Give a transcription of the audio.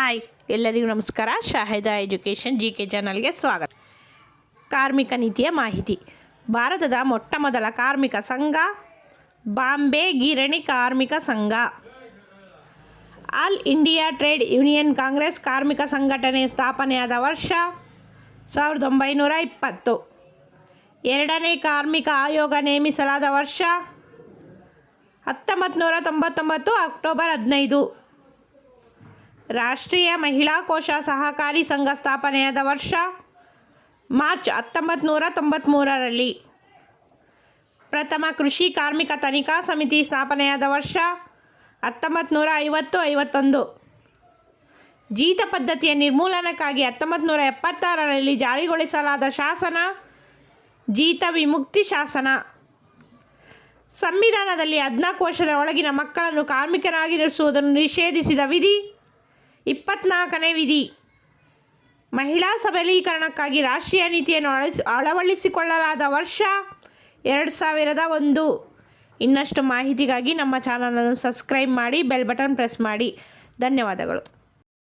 Hi, ಎಲ್ಲರಿಗೂ ನಮಸ್ಕಾರ. Shahida education G K ಚಾನಲ್ಗೆ ಸ್ವಾಗತ. ಕಾರ್ಮಿಕ ನೀತಿಯ ಮಾಹಿತಿ. ಭಾರತದ ಮೊಟ್ಟ ಮೊದಲ ಕಾರ್ಮಿಕ ಸಂಘ, ಬಾಂಬೆ ಗಿರಣಿ ಕಾರ್ಮಿಕ ಸಂಘ. All India Trade Union Congress ಕಾರ್ಮಿಕ ಸಂಘಟನೆ ಸ್ಥಾಪನೆಯಾದ ವರ್ಷ ಸಾವಿರದ ಒಂಬೈನೂರ ಇಪ್ಪತ್ತು. ಎರಡನೇ ಕಾರ್ಮಿಕ ಆಯೋಗ ನೇಮಿಸಲಾದ ವರ್ಷ ಹತ್ತೊಂಬತ್ತು ನೂರ ತೊಂಬತ್ತೊಂಬತ್ತು, ಅಕ್ಟೋಬರ್ ಹದಿನೈದು. ರಾಷ್ಟ್ರೀಯ ಮಹಿಳಾ ಕೋಶ ಸಹಕಾರಿ ಸಂಘ ಸ್ಥಾಪನೆಯಾದ ವರ್ಷ ಮಾರ್ಚ್ ಹತ್ತೊಂಬತ್ತು ನೂರ ತೊಂಬತ್ತ್ಮೂರರಲ್ಲಿ ಪ್ರಥಮ ಕೃಷಿ ಕಾರ್ಮಿಕ ತನಿಖಾ ಸಮಿತಿ ಸ್ಥಾಪನೆಯಾದ ವರ್ಷ ಹತ್ತೊಂಬತ್ತು ನೂರ ಐವತ್ತು ಐವತ್ತೊಂದು. ಜೀತ ಪದ್ಧತಿಯ ನಿರ್ಮೂಲನಕ್ಕಾಗಿ ಹತ್ತೊಂಬತ್ತು ನೂರ ಎಪ್ಪತ್ತಾರರಲ್ಲಿ ಜಾರಿಗೊಳಿಸಲಾದ ಶಾಸನ, ಜೀತ ವಿಮುಕ್ತಿ ಶಾಸನ. ಸಂವಿಧಾನದಲ್ಲಿ ಹದಿನಾಲ್ಕು ವರ್ಷದ ಒಳಗಿನ ಮಕ್ಕಳನ್ನು ಕಾರ್ಮಿಕರಾಗಿರಿಸುವುದನ್ನು ನಿಷೇಧಿಸಿದ ವಿಧಿ ಇಪ್ಪತ್ನಾಲ್ಕನೇ ವಿಧಿ. ಮಹಿಳಾ ಸಬಲೀಕರಣಕ್ಕಾಗಿ ರಾಷ್ಟ್ರೀಯ ನೀತಿಯನ್ನು ಅಳವಡಿಸಿಕೊಳ್ಳಲಾದ ವರ್ಷ ಎರಡು ಸಾವಿರದ ಒಂದು. ಇನ್ನಷ್ಟು ಮಾಹಿತಿಗಾಗಿ ನಮ್ಮ ಚಾನಲನ್ನು ಸಬ್ಸ್ಕ್ರೈಬ್ ಮಾಡಿ, ಬೆಲ್ ಬಟನ್ ಪ್ರೆಸ್ ಮಾಡಿ. ಧನ್ಯವಾದಗಳು.